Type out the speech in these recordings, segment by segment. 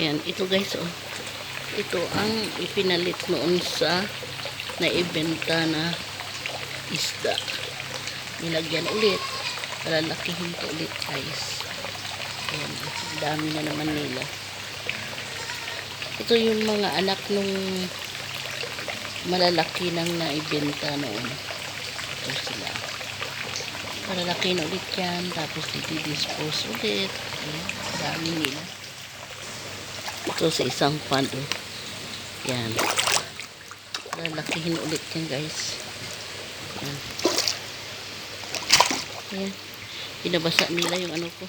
Ayan, ito guys, oh. Ito ang ipinalit noon sa naibenta na isda. Nilagyan ulit. Palalakihin ko ulit guys. Ayan, dami na naman nila. Ito yung mga anak nung malalaki nang naibenta noon. Ito sila. Malalaki na ulit yan. Tapos didispose ulit. Ayan, dami nila. Ito sa isang pan. Oh. Yan. Lalakihin ulit yan guys. Yan. Yan. Pinabasa nila yung ano ko.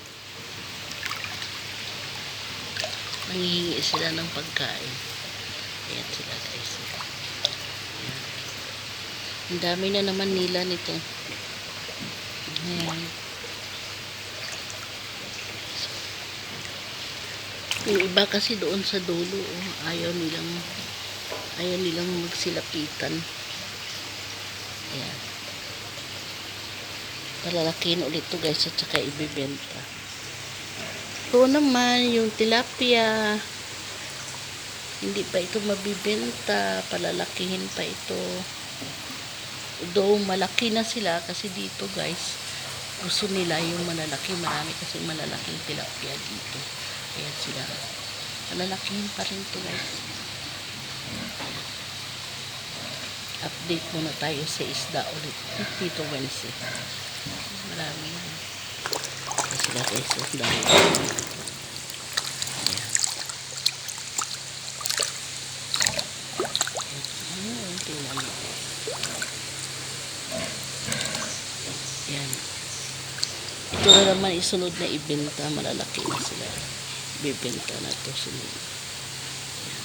Nangihingi sila ng pagkain. Ayan sila guys. Ayan. Ang dami na naman nila nito. Ayan. Yung iba kasi doon sa dulo, oh, ayaw nilang ayaw nilang magsilapitan. Ayan. Palalakihin ulit to guys at saka ibibenta. Ito naman yung tilapia. Hindi pa ito mabibenta. Palalakihin pa ito. Though malaki na sila kasi dito guys, gusto nila yung malalaki. Marami kasi malalaking tilapia dito. Ayan sila. Malalakihin pa rin to guys. Update muna tayo sa isda ulit. Dito Wednesday. Marami yan. Sila guys. Ang dami. ito na naman isunod na ibenta malalaki na sila. Ibibenta na to sunod. Ayan.